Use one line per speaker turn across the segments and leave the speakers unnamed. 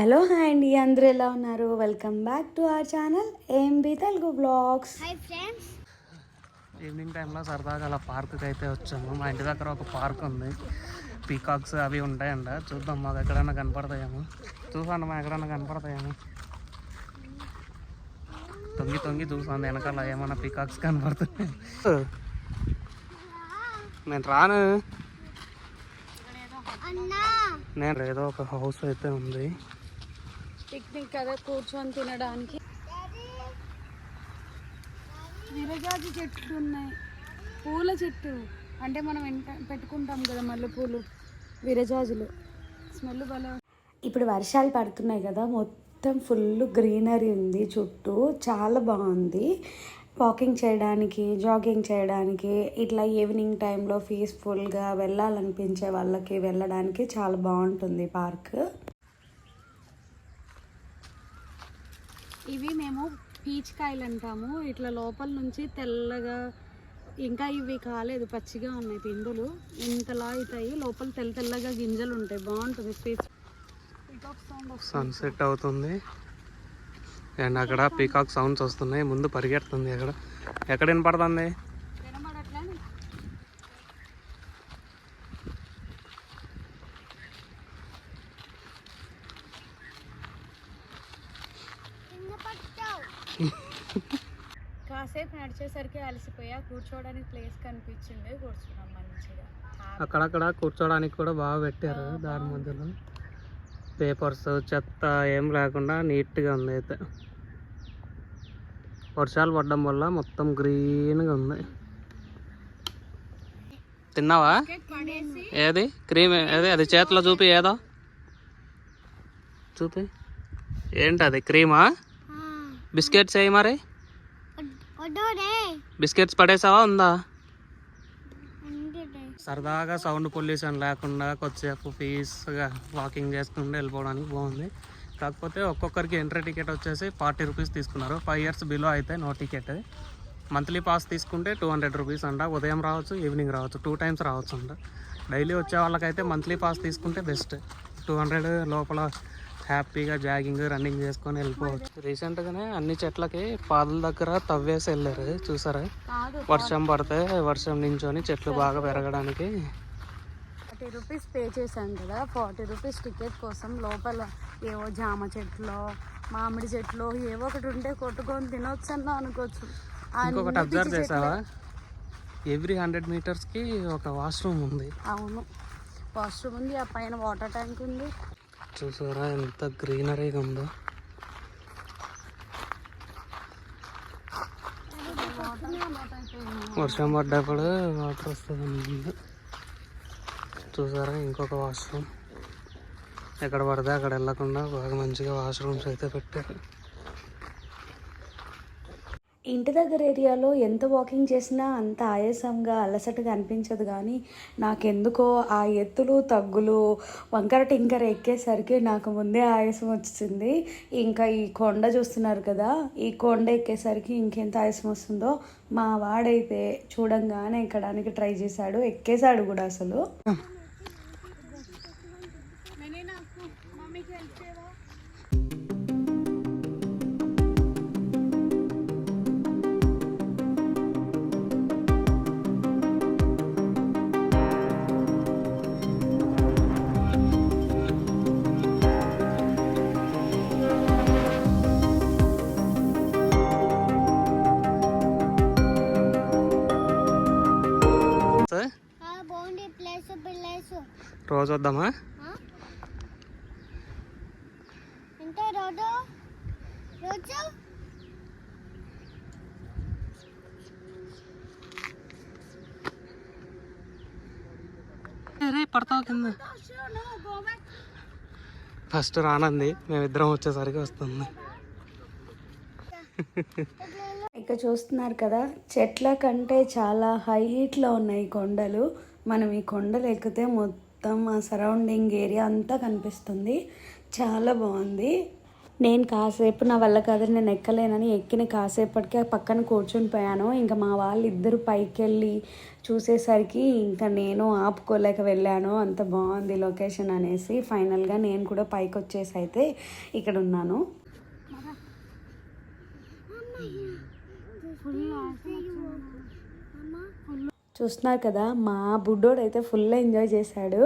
Hello hi అండి అందరూ ఎలా ఉన్నారు? Welcome back to our channel MB Telugu vlogs
hi friends
evening టైంలో సరదాగా అలా పార్క్కి అయితే వచ్చాము. మా ఇంటి దగ్గర ఒక పార్క్ ఉంది. పీకాక్స్ అవి ఉంటాయంట. చూద్దాం మాకు ఎక్కడైనా కనపడతాయేమో. చూసాను మా ఎక్కడైనా కనపడతాయేమో. తొంగి తొంగి చూసాను. వెనకాల ఏమైనా పీకాక్స్ కనపడుతున్నాయి. నేను రాను.
అన్నా.
నేను ఏదో ఒక హౌస్ అయితే ఉంది.
పిక్నిక్ కదా కూర్చొని తినడానికి. విరజాజి చెట్లు ఉన్నాయి. పూల చెట్టు. అంటే మనం వెంట పెట్టుకుంటాం కదా మల్లెపూలు? విరజాజులు స్మెల్ భలే ఇప్పుడు వర్షాలు పడుతున్నాయి కదా మొత్తం ఫుల్ గ్రీనరీ ఉంది చుట్టూ. చాలా బాగుంది. వాకింగ్ చేయడానికి జాగింగ్ చేయడానికి ఇట్లా ఈవినింగ్ టైంలో పీస్ఫుల్గా వెళ్ళాలనిపించే వాళ్ళకి వెళ్ళడానికి చాలా బాగుంటుంది పార్క్. ఇవి మేము పీచికాయలు అంటాము. ఇట్లా లోపల నుంచి తెల్లగా ఇంకా ఇవి కాలేదు పచ్చిగా ఉన్నాయి పిందులు. ఇంతలా అవుతాయి. లోపల తెల్ల తెల్లగా గింజలు ఉంటాయి. బాగుంటుంది పీచ్
సన్సెట్ అవుతుంది. అండ్ అక్కడ పీకాక్ సౌండ్స్ వస్తున్నాయి. ముందు పరిగెడుతుంది అక్కడ. ఎక్కడ వినపడుతుంది?
కాసేపు నడిచేసరికి అలసిపోయా. కూర్చోవడానికి ప్లేస్ కనిపించింది. కూర్చున్నాం మంచిగా.
అక్కడక్కడ కూర్చోడానికి కూడా బాగా పెట్టారు దాని మధ్యలో పేపర్స్ చెత్త ఏం లేకుండా నీట్గా ఉంది అయితే. వర్షాలు పడడం వల్ల మొత్తం గ్రీన్గా ఉంది. తిన్నావా? ఏది? క్రీమ్ ఏది? అది చేతిలో చూపి ఏదో. చూపి. ఏంటి అది క్రీమా? బిస్కెట్స్ వేయి మరి? బిస్కెట్స్ పడేసావా ఉందా? సరదాగా సౌండ్ పొల్యూషన్ లేకుండా కొద్దిసేపు పీస్గా వాకింగ్ చేసుకుంటూ వెళ్ళిపోవడానికి బాగుంది. కాకపోతే ఒక్కొక్కరికి ఎంట్రీ టికెట్ వచ్చేసి ఫార్టీ రూపీస్ తీసుకున్నారు. ఫైవ్ ఇయర్స్ బిలో అయితే నో టికెట్. మంత్లీ పాస్ తీసుకుంటే టూ హండ్రెడ్ రూపీస్ అంట. ఉదయం రావచ్చు ఈవినింగ్ రావచ్చు టూ టైమ్స్ రావచ్చు అంట. డైలీ వచ్చే వాళ్ళకైతే మంత్లీ పాస్ తీసుకుంటే బెస్ట్. టూ హండ్రెడ్ లోపల హ్యాపీగా జాగింగ్ రన్నింగ్ చేసుకొని వెళ్ళిపోవచ్చు. రీసెంట్గానే అన్ని చెట్లకి పాదల దగ్గర తవ్వేసి వెళ్ళారు. చూసారా? వర్షం పడితే వర్షం నించొని చెట్లు బాగా పెరగడానికి.
ఫార్టీ రూపీస్ పే చేశాం కదా ఫార్టీ రూపీస్ టికెట్ కోసం లోపల ఏవో జామ చెట్లు మామిడి చెట్లు ఏవో ఒకటి ఉంటే కొట్టుకొని తినొచ్చు అన్న అనుకోవచ్చు.
ఇంకొకటి అబ్జర్వ్ చేసావా? ఎవ్రీ హండ్రెడ్ మీటర్స్కి ఒక వాష్రూమ్ ఉంది.
అవును. వాష్రూమ్ ఉంది ఆ పైన వాటర్ ట్యాంక్ ఉంది.
చూసారా? ఎంత గ్రీనరీగా ఉందో. వర్షం పడ్డప్పుడు వాటర్ వస్తుంది చూసారా? ఇంకొక వాష్రూమ్ ఎక్కడ పడితే అక్కడ వెళ్ళకుండా బాగా మంచిగా వాష్రూమ్స్ అయితే పెట్టారు.
ఇంటి దగ్గర ఏరియాలో ఎంత వాకింగ్ చేసినా అంత ఆయాసంగా అలసటగా అనిపించదు కానీ నాకెందుకో ఆ ఎత్తులు తగ్గులు వంకర టింకర ఎక్కేసరికి నాకు ముందే ఆయాసం వచ్చింది. ఇంకా ఈ కొండ చూస్తున్నారు కదా ఈ కొండ ఎక్కేసరికి ఇంకెంత ఆయాసం వస్తుందో మా వాడైతే చూడంగానే ఎక్కడానికి ట్రై చేశాడు ఎక్కేశాడు కూడా అసలు.
సార్
ప్లేస్
రోజు వద్దామా?
రోజు
రే పడతావు కింద. ఫస్ట్ రానంది. మేమిద్దరం వచ్చేసరికి వస్తుంది.
ఇక్కడ చూస్తున్నారు కదా చెట్ల కంటే చాలా హైట్లో ఉన్నాయి కొండలు. మనం ఈ కొండలు ఎక్కితే మొత్తం ఆ సరౌండింగ్ ఏరియా అంతా కనిపిస్తుంది. చాలా బాగుంది. నేను కాసేపు నా వల్ల కాదని నేను ఎక్కలేనని ఎక్కిన కాసేపటికి ఆ పక్కన కూర్చొని పోయాను. ఇంకా మా వాళ్ళు ఇద్దరు పైకి వెళ్ళి చూసేసరికి ఇంకా నేను ఆపుకోలేక వెళ్ళాను. అంత బాగుంది లొకేషన్ అనేసి. ఫైనల్గా నేను కూడా పైకి వచ్చేసి అయితే ఇక్కడ ఉన్నాను. చూస్తున్నారు కదా మా బుడ్డోడు అయితే ఫుల్ ఎంజాయ్ చేశాడు.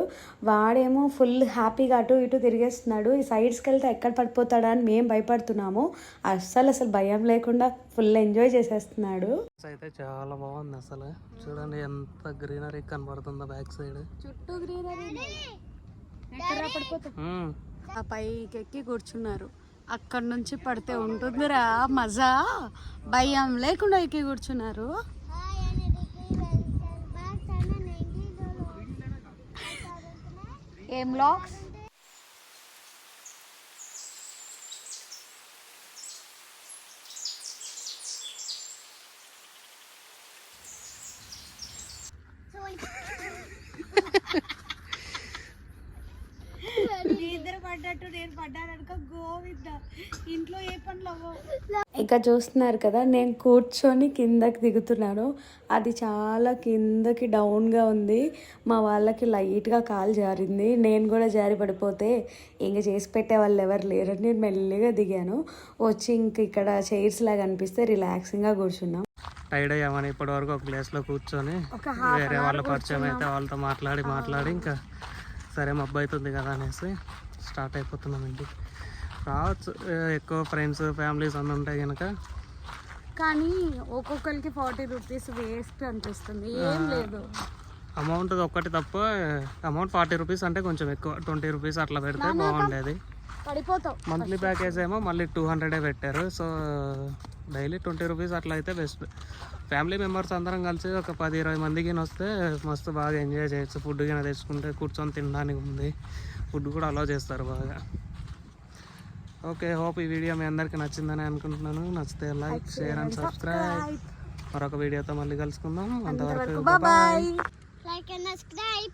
వాడేమో ఫుల్ హ్యాపీగా అటు ఇటు తిరిగేస్తున్నాడు. ఈ సైడ్స్కి వెళ్తే ఎక్కడ పడిపోతాడా అని మేము భయపడుతున్నాము. అస్సలు అసలు భయం లేకుండా ఫుల్ ఎంజాయ్ చేసేస్తున్నాడు.
అయితే చాలా బాగుంది అసలు. చూడండి ఎంత గ్రీనరీ కనబడుతుందో బ్యాక్ సైడ్
చుట్టూ గ్రీనరీ ఆ పైకి ఎక్కి కూర్చున్నారు. అక్కడ నుంచి పడితే ఉంటుందిరా మజా? భయం లేకుండా ఎక్కి కూర్చున్నారు. ఏం లాక్స్? ఇద్దరు నేను పడ్డాననుకో గోవింద. ఇంట్లో ఏ పనులు ఇక చూస్తున్నారు కదా నేను కూర్చొని కిందకి దిగుతున్నాను. అది చాలా కిందకి డౌన్గా ఉంది. మా వాళ్ళకి లైట్గా కాలు జారింది. నేను కూడా జారి పడిపోతే ఇంక చేసి పెట్టే వాళ్ళు ఎవరు లేరని నేను మెల్లిగా దిగాను. వచ్చి ఇంక ఇక్కడ చైర్స్ లాగా అనిపిస్తే రిలాక్సింగ్గా కూర్చున్నాం.
టైడ్ అయ్యామని ఇప్పటి వరకు ఒక ప్లేస్లో కూర్చొని వేరే వాళ్ళ పరిచయం అయితే వాళ్ళతో మాట్లాడి మాట్లాడి ఇంకా సరే మబ్బు అవుతుంది కదా అనేసి స్టార్ట్ అయిపోతున్నాం ఇంటికి రావచ్చు ఎక్కువ ఫ్రెండ్స్ ఫ్యామిలీస్ అన్నీ ఉంటాయి కనుక
కానీ ఒక్కొక్కరికి ఫార్టీ రూపీస్ వేస్ట్ అనిపిస్తుంది. ఏం లేదు.
అమౌంట్ ఒక్కటి తప్ప అమౌంట్ ఫార్టీ రూపీస్ అంటే కొంచెం ఎక్కువ. ట్వంటీ రూపీస్ అట్లా పెడితే బాగుండేది. మంత్లీ ప్యాకేజ్ ఏమో మళ్ళీ టూ హండ్రెడే పెట్టారు. సో డైలీ ట్వంటీ రూపీస్ అట్లా అయితే బెస్ట్ ఫ్యామిలీ మెంబర్స్ అందరం కలిసి ఒక పది ఇరవై మందికి వస్తే మస్తు బాగా ఎంజాయ్ చేయొచ్చు. ఫుడ్ కింద తెచ్చుకుంటే కూర్చొని తినడానికి ఉంది. ఫుడ్ కూడా అలా చేస్తారు బాగా. ఓకే హోప్ ఈ వీడియో మీ అందరికీ నచ్చిందని అనుకుంటున్నాను. నచ్చితే లైక్ షేర్ అండ్ సబ్స్క్రైబ్ మరొక వీడియోతో మళ్ళీ కలుసుకుందాం. అంతవరకు
బాయ్
like and subscribe.